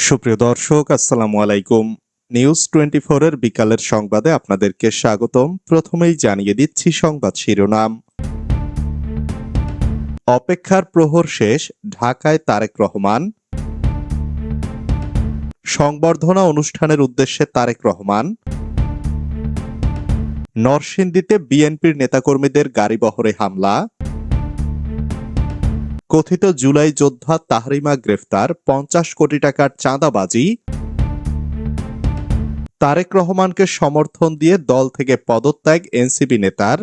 সুপ্রিয় দর্শক, আসসালামু আলাইকুম। নিউজ টোয়েন্টি ফোরের বিকালের সংবাদে আপনাদেরকে স্বাগতম। প্রথমেই জানিয়ে দিচ্ছি সংবাদ শিরোনাম। অপেক্ষার প্রহর শেষ, ঢাকায় তারেক রহমান। সংবর্ধনা অনুষ্ঠানের উদ্দেশ্যে তারেক রহমান। নরসিংদীতে বিএনপির নেতাকর্মীদের গাড়িবহরে হামলা। কথিত জুলাই যোদ্ধা তাহরিমা গ্রেফতার, পঞ্চাশ কোটি টাকার চাঁদাবাজি। তারেক রহমানকে সমর্থন দিয়ে দল থেকে পদত্যাগ এনসিপি নেতার।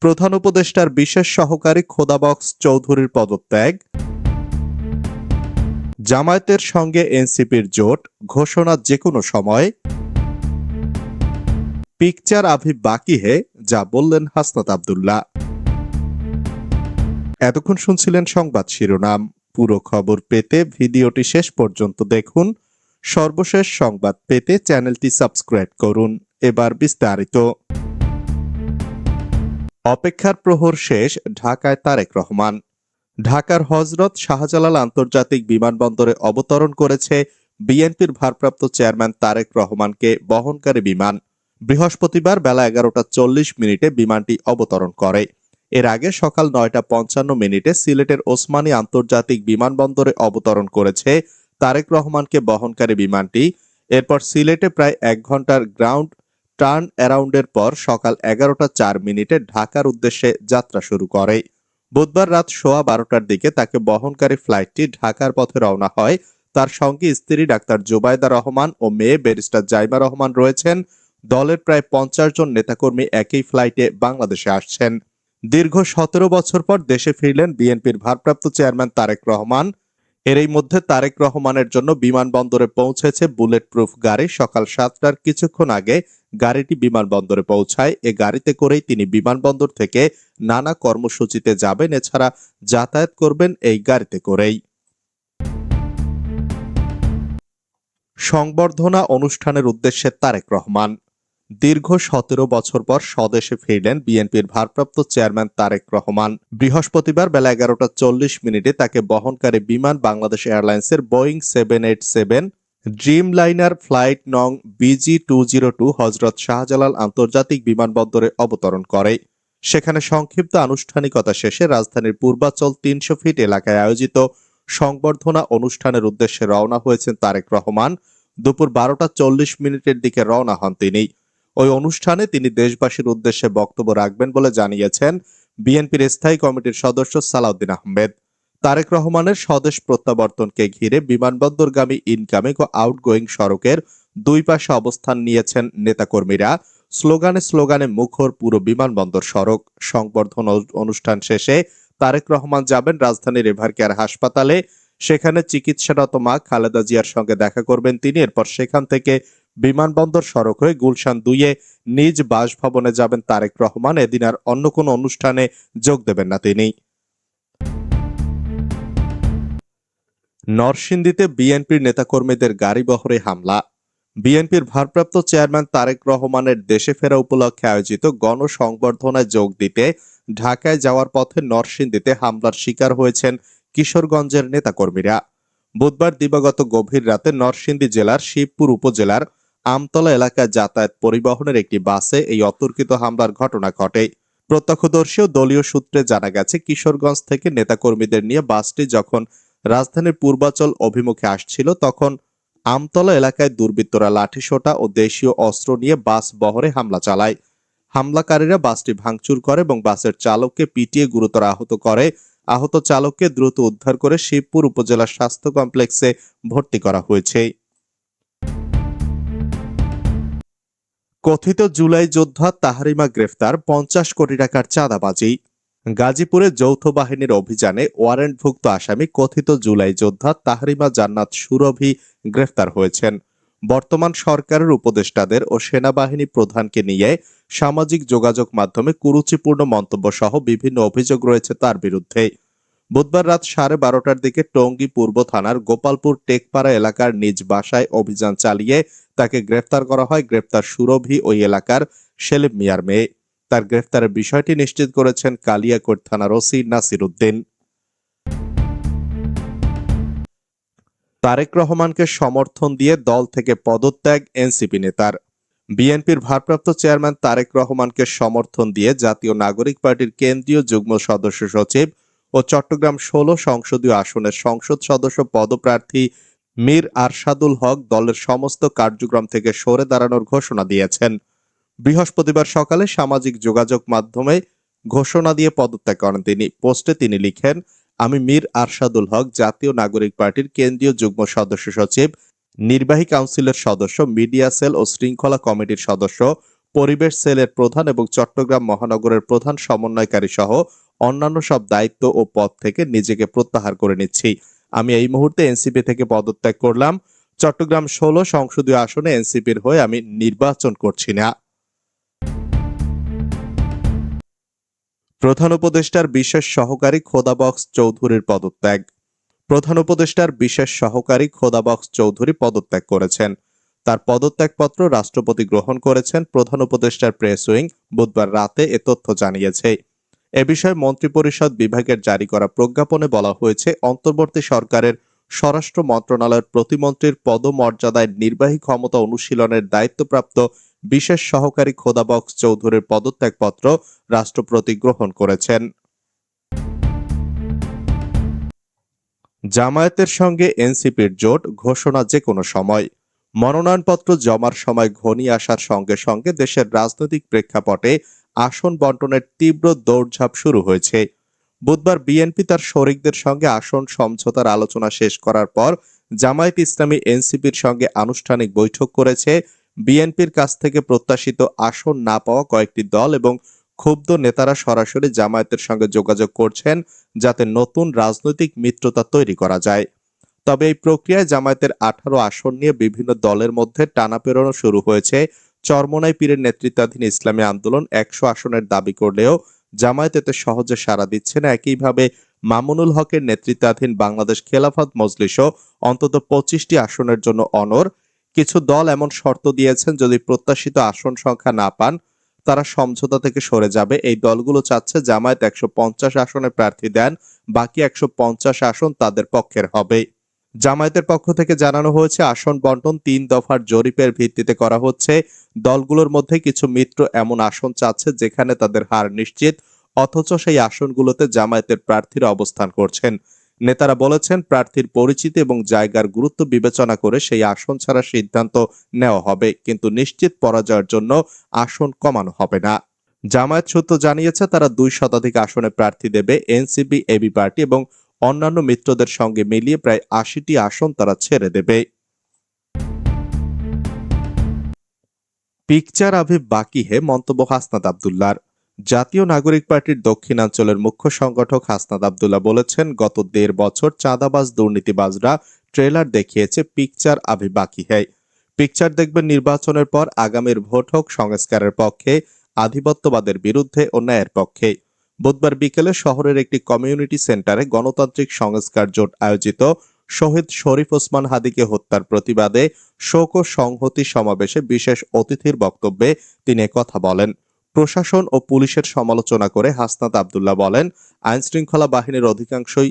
প্রধান উপদেষ্টার বিশেষ সহকারী খোদাবক্স চৌধুরীর পদত্যাগ। জামায়াতের সঙ্গে এনসিপির জোট, ঘোষণা যে কোনো সময়। পিকচার আভি বাকি হে, যা বললেন হাসনাত আবদুল্লাহ। এতক্ষণ শুনছিলেন সংবাদ শিরোনাম। পুরো খবর পেতে ভিডিওটি শেষ পর্যন্ত দেখুন। সর্বশেষ সংবাদ পেতে চ্যানেলটি সাবস্ক্রাইব করুন। এবার বিস্তারিত। অপেক্ষার প্রহর শেষ ঢাকায় তারেক রহমান। ঢাকার হজরত শাহজালাল আন্তর্জাতিক বিমানবন্দরে অবতরণ করেছে বিএনপির ভারপ্রাপ্ত চেয়ারম্যান তারেক রহমানকে বহনকারী বিমান। বৃহস্পতিবার বেলা এগারোটা চল্লিশ মিনিটে বিমানটি অবতরণ করে। এর আগে সকাল নয়টা পঞ্চান্ন মিনিটে সিলেটের ওসমানী আন্তর্জাতিক বিমানবন্দরে অবতরণ করেছে তারেক রহমানকে বহনকারী বিমানটি। এরপর সিলেটে প্রায় এক ঘণ্টার গ্রাউন্ড টার্ন অ্যারাউন্ডের পর সকাল এগারোটা চার মিনিটে ঢাকার উদ্দেশ্যে যাত্রা শুরু করে। বুধবার রাত সোয়া বারোটার দিকে তাকে বহনকারী ফ্লাইটটি ঢাকার পথে রওনা হয়। তার সঙ্গে স্ত্রী ডাক্তার জুবাইদা রহমান ও মেয়ে ব্যারিস্টার জাইমা রহমান রয়েছেন। দলের প্রায় পঞ্চাশ জন নেতাকর্মী একই ফ্লাইটে বাংলাদেশে আসছেন। দীর্ঘ সতেরো বছর পর দেশে ফিরলেন বিএনপির ভারপ্রাপ্ত চেয়ারম্যান তারেক রহমান। এরই মধ্যে তারেক রহমানের জন্য বিমানবন্দরে পৌঁছেছে বুলেট প্রুফ গাড়ি। সকাল সাতটার কিছুক্ষণ আগে গাড়িটি বিমানবন্দরে পৌঁছায়। এ গাড়িতে করেই তিনি বিমানবন্দর থেকে নানা কর্মসূচিতে যাবেন। এছাড়া যাতায়াত করবেন এই গাড়িতে করেই। সংবর্ধনা অনুষ্ঠানের উদ্দেশ্যে তারেক রহমান। দীর্ঘ সতেরো বছর পর স্বদেশে ফিরলেন বিএনপির ভারপ্রাপ্ত চেয়ারম্যান তারেক রহমান। বৃহস্পতিবার বেলা এগারোটা চল্লিশ মিনিটে তাকে বহনকারী বিমান বাংলাদেশ এয়ারলাইন্সের Boeing seven eight seven Dreamliner flight নং BG two zero two Hazrat Shahjalal আন্তর্জাতিক বিমানবন্দরে অবতরণ করে। সেখানে সংক্ষিপ্ত আনুষ্ঠানিকতা শেষে রাজধানীর পূর্বাচল তিনশো ফিট এলাকায় আয়োজিত সংবর্ধনা অনুষ্ঠানের উদ্দেশ্যে রওনা হয়েছেন তারেক রহমান। দুপুর বারোটা চল্লিশ মিনিটের দিকে রওনা হন তিনি। ওই অনুষ্ঠানে তিনি দেশবাসীর উদ্দেশ্যে বক্তব্য রাখবেন বলে জানিয়েছেন বিএনপির স্থায়ী কমিটির সদস্য সালাউদ্দিন আহমেদ। তারেক রহমানের স্বদেশ প্রত্যাবর্তনকে ঘিরে বিমানবন্দরগামী ইনকামিং ও আউটগোয়িং সড়কের দুই পাশে অবস্থান নিয়েছেন নেতাকর্মীরা। স্লোগানে স্লোগানে মুখর পুরো বিমানবন্দর সড়ক। সংবর্ধন অনুষ্ঠান শেষে তারেক রহমান যাবেন রাজধানীর রিভার কেয়ার হাসপাতালে। সেখানে চিকিৎসারত মা খালেদা জিয়ার সঙ্গে দেখা করবেন তিনি। এরপর সেখান থেকে বিমানবন্দর সড়ক হয়ে গুলশান দুইয়ে নিজ বাসভবনে যাবেন তারেক রহমান। এদিন আর অন্য কোনো অনুষ্ঠানে যোগ দেবেন না তিনি। নরসিংদীতে বিএনপির নেতাকর্মীদের গাড়ি বহরে হামলা। বিএনপির ভারপ্রাপ্ত চেয়ারম্যান তারেক রহমানের দেশে ফেরা উপলক্ষে আয়োজিত গণসংবর্ধনায় যোগ দিতে ঢাকায় যাওয়ার পথে নরসিংদীতে হামলার শিকার হয়েছেন কিশোরগঞ্জের নেতাকর্মীরা। বুধবার দিবাগত গভীর রাতে নরসিংদী জেলার শিবপুর উপজেলার আমতলা এলাকায় যাতায়াত পরিবহনের একটি বাসে এই অতর্কিত হামলার ঘটনা ঘটে। প্রত্যক্ষদর্শী ও দলীয় সূত্রে জানা গেছে, কিশোরগঞ্জ থেকে নেতাকর্মীদের নিয়ে বাসটি যখন রাজধানীর পূর্বাচল অভিমুখে আসছিল, তখন আমতলা এলাকায় দুর্বৃত্তরা লাঠিসোঁটা ও দেশীয় অস্ত্র নিয়ে বাস বহরে হামলা চালায়। হামলাকারীরা বাসটি ভাঙচুর করে এবং বাসের চালককে পিটিয়ে গুরুতর আহত করে। আহত চালককে দ্রুত উদ্ধার করে শিবপুর উপজেলা স্বাস্থ্য কমপ্লেক্সে ভর্তি করা হয়েছে। কথিত জুলাই যোদ্ধা তাহারিমা গ্রেফতার পঞ্চাশ কোটি টাকার চাঁদাবাজি। গাজীপুরে যৌথ বাহিনীর অভিযানে ওয়ারেন্টভুক্ত আসামি কথিত জুলাই যোদ্ধা তাহরিমা জান্নাত সুরভি গ্রেফতার হয়েছেন। বর্তমান সরকারের উপদেষ্টাদের ও সেনাবাহিনী প্রধানকে নিয়ে সামাজিক যোগাযোগ মাধ্যমে কুরুচিপূর্ণ মন্তব্য সহ বিভিন্ন অভিযোগ রয়েছে তার বিরুদ্ধে। বুধবার রাত সাড়ে বারোটার দিকে টঙ্গী পূর্ব থানার গোপালপুর টেকপাড়া এলাকার নিজ বাসায় অভিযান চালিয়ে তাকে গ্রেফতার করা হয়। গ্রেফতার সুরভি ওই এলাকার সেলিম মিয়ার মেয়ে। তার গ্রেফতারের বিষয়টি নিশ্চিত করেছেন কালিয়াকোট থানার ওসি নাসির উদ্দিন। তারেক রহমানকে সমর্থন দিয়ে দল থেকে পদত্যাগ এনসিপি নেতার। বিএনপির ভারপ্রাপ্ত চেয়ারম্যান তারেক রহমানকে সমর্থন দিয়ে জাতীয় নাগরিক পার্টির কেন্দ্রীয় যুগ্ম সদস্য সচিব ও চট্টগ্রাম ষোলো সংসদীয় আসনের সংসদ সদস্য পদপ্রার্থী মীর আরশাদুল হক দলের সমস্ত কার্যক্রম থেকে সরে দাঁড়ানোর ঘোষণা দিয়েছেন। বৃহস্পতিবার সকালে সামাজিক যোগাযোগ মাধ্যমে ঘোষণা দিয়ে পদত্যাগ করেন তিনি। পোস্টে তিনি লিখেন, আমি মীর আরশাদুল হক, জাতীয় নাগরিক পার্টির কেন্দ্রীয় যুগ্ম সদস্য সচিব, নির্বাহী কাউন্সিলের সদস্য, মিডিয়া সেল ও শৃঙ্খলা কমিটির সদস্য, পরিবেশ সেলের প্রধান এবং চট্টগ্রাম মহানগরের প্রধান সমন্বয়কারী সহ অন্যান্য সব দায়িত্ব ও পদ থেকে নিজেকে প্রত্যাহার করে নিচ্ছি। আমি এই মুহূর্তে এনসিপি থেকে পদত্যাগ করলাম। চট্টগ্রাম ষোলো সংসদীয় আসনে এনসিপির হয়ে আমি নির্বাচন করছি না। প্রধান উপদেষ্টার বিশেষ সহকারী খোদাবক্স চৌধুরীর পদত্যাগ। প্রধান উপদেষ্টার বিশেষ সহকারী খোদাবক্স চৌধুরী পদত্যাগ করেছেন। তার পদত্যাগপত্র রাষ্ট্রপতি গ্রহণ করেছেন প্রধান উপদেষ্টার প্রেস উইং বুধবার রাতে এ তথ্য জানিয়েছে। এ বিষয়ে মন্ত্রিপরিষদ বিভাগের জারি করা প্রজ্ঞাপনে বলা হয়েছে, অন্তর্বর্তী সরকারের স্বরাষ্ট্র মন্ত্রণালয়ের প্রতিমন্ত্রীর পদমর্যাদায় নির্বাহী ক্ষমতা অনুশীলনের দায়িত্বপ্রাপ্ত বিশেষ সহকারী খোদাবক্স চৌধুরীর পদত্যাগপত্র রাষ্ট্রপতি গ্রহণ করেছেন। জামায়াতের সঙ্গে এনসিপির জোট ঘোষণা যে কোনো সময়। মনোনয়নপত্র জমার সময় ঘনিয়ে আসার সঙ্গে সঙ্গে দেশের রাজনৈতিক প্রেক্ষাপটে আসন বন্টনের তীব্র দৌড়ঝাঁপ শুরু হয়েছে। বুধবার বিএনপি তার শরিকদের সঙ্গে আসন সমঝোতার আলোচনা শেষ করার পর জামায়াত ইসলামী এনসিপির সঙ্গে আনুষ্ঠানিক বৈঠক করেছে। বিএনপির কাছ থেকে প্রত্যাশিত আসন না পাওয়া কয়েকটি দল এবং ক্ষুব্ধ নেতারা সরাসরি জামায়াতের সঙ্গে যোগাযোগ করছেন যাতে নতুন রাজনৈতিক মিত্রতা তৈরি করা যায়। তবে এই প্রক্রিয়ায় জামায়াতের আঠারো আসন নিয়ে বিভিন্ন দলের মধ্যে টানাপেরোনো শুরু হয়েছে। চরমনাই পীরের নেতৃত্বাধীন ইসলামী আন্দোলন একশো আসনের দাবি করলেও জামায়াত এতে সহজে সাড়া দিচ্ছে না। একইভাবে মামুনুল হকের নেতৃত্বাধীন বাংলাদেশ খেলাফত মজলিসও অন্তত পঁচিশটি আসনের জন্য অনর। কিছু দল এমন শর্ত দিয়েছেন, যদি প্রত্যাশিত আসন সংখ্যা না পান, তারা সমঝোতা থেকে সরে যাবে। এই দলগুলো চাচ্ছে জামায়াত একশো পঞ্চাশ আসনে প্রার্থী দেন, বাকি একশো পঞ্চাশ আসন তাদের পক্ষের হবে জামায়াতের পক্ষ থেকে জানানো হয়েছে, আসন বন্টন তিন দফার জরিপের ভিত্তিতে করা হচ্ছে। দলগুলোর মধ্যে কিছু মিত্র এমন আসন চাচ্ছে যেখানে তাদের হার নিশ্চিত, অথচ সেই আসনগুলোতে জামায়াতের প্রার্থীরা অবস্থান করছেন। নেতারা বলেছেন, প্রার্থীর পরিচিতি এবং জায়গার গুরুত্ব বিবেচনা করে সেই আসন ছাড়া সিদ্ধান্ত নেওয়া হবে, কিন্তু নিশ্চিত পরাজয়ের জন্য আসন কমানো হবে না। জামায়াত সূত্র জানিয়েছে, তারা দুই শতাধিক আসনে প্রার্থী দেবে, এনসিপি, এবি পার্টি এবং অন্যান্য মিত্রদের সঙ্গে মিলিয়ে প্রায় আশিটি আসন তারা ছেড়ে দেবে। পিকচার আভিব বাকি হে মন্তব্য হাসনাত আবদুল্লার। জাতীয় নাগরিক পার্টির দক্ষিণাঞ্চলের মুখ্য সংগঠক হাসনাত আবদুল্লাহ বলেছেন, গত দেড় বছর চাঁদাবাজ দুর্নীতিবাজরা ট্রেলার দেখিয়েছে পিকচার আভি বাকি হে। পিকচার দেখবেন নির্বাচনের পর আগামীর ভোট হোক সংস্কারের পক্ষে, আধিপত্যবাদের বিরুদ্ধে ও ন্যায়ের পক্ষে। বুধবার বিকেলে শহরের একটি কমিউনিটি সেন্টারে গণতান্ত্রিক সংস্কার জোট আয়োজিত শহীদ শরীফ ওসমান হাদিকে হত্যার প্রতিবাদে শোক ও সংহতি সমাবেশে বিশেষ অতিথির বক্তব্যে তিনি কথা বলেন। প্রশাসন ও পুলিশের সমালোচনা করে হাসনাত আবদুল্লাহ বলেন আইন শৃঙ্খলা বাহিনীর অধিকাংশই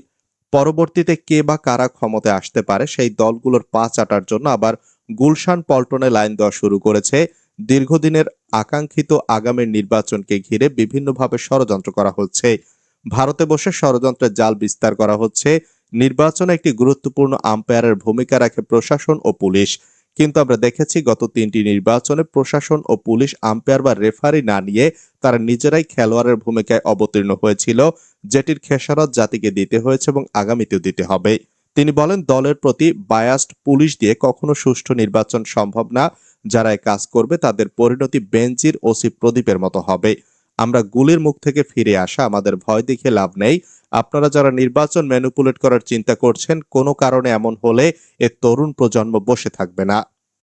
পরবর্তীতে কে বা কারা ক্ষমতায় আসতে পারে সেই দলগুলোর পা চাটার জন্য আবার গুলশান পল্টনে লাইন দেওয়া শুরু করেছে। দীর্ঘদিনের আকাঙ্ক্ষিত আগামীর নির্বাচনকে ঘিরে বিভিন্নভাবে ষড়যন্ত্র করা হচ্ছে। ভারতে বসে ষড়যন্ত্রের জাল বিস্তার করা হচ্ছে। নির্বাচনে একটি গুরুত্বপূর্ণ আম্পায়ারের ভূমিকা রাখে প্রশাসন ও পুলিশ। কিন্তু আমরা দেখেছি গত তিনটি নির্বাচনে প্রশাসন ও পুলিশ আম্পায়ার বা রেফারি না নিয়ে তারা নিজেরাই খেলোয়াড়ের ভূমিকায় অবতীর্ণ হয়েছিল, যেটির খেসারত জাতিকে দিতে হয়েছে এবং আগামীতেও দিতে হবে। তিনি বলেন, দলের প্রতি বায়াস্ট পুলিশ দিয়ে কখনো সুষ্ঠু নির্বাচন সম্ভব না। যারা কাজ করবে তাদের পরিণতি বেঞ্চির ওসি প্রদীপের মতো হবে। আমরা গুলির মুখ থেকে ফিরে আসা, আমাদের ভয় দেখে লাভ নেই। আপনারা যারা নির্বাচন ম্যানুপুলেট করার চিন্তা করছেন, কোনো কারণে এমন হলে এ তরুণ প্রজন্ম বসে থাকবে না।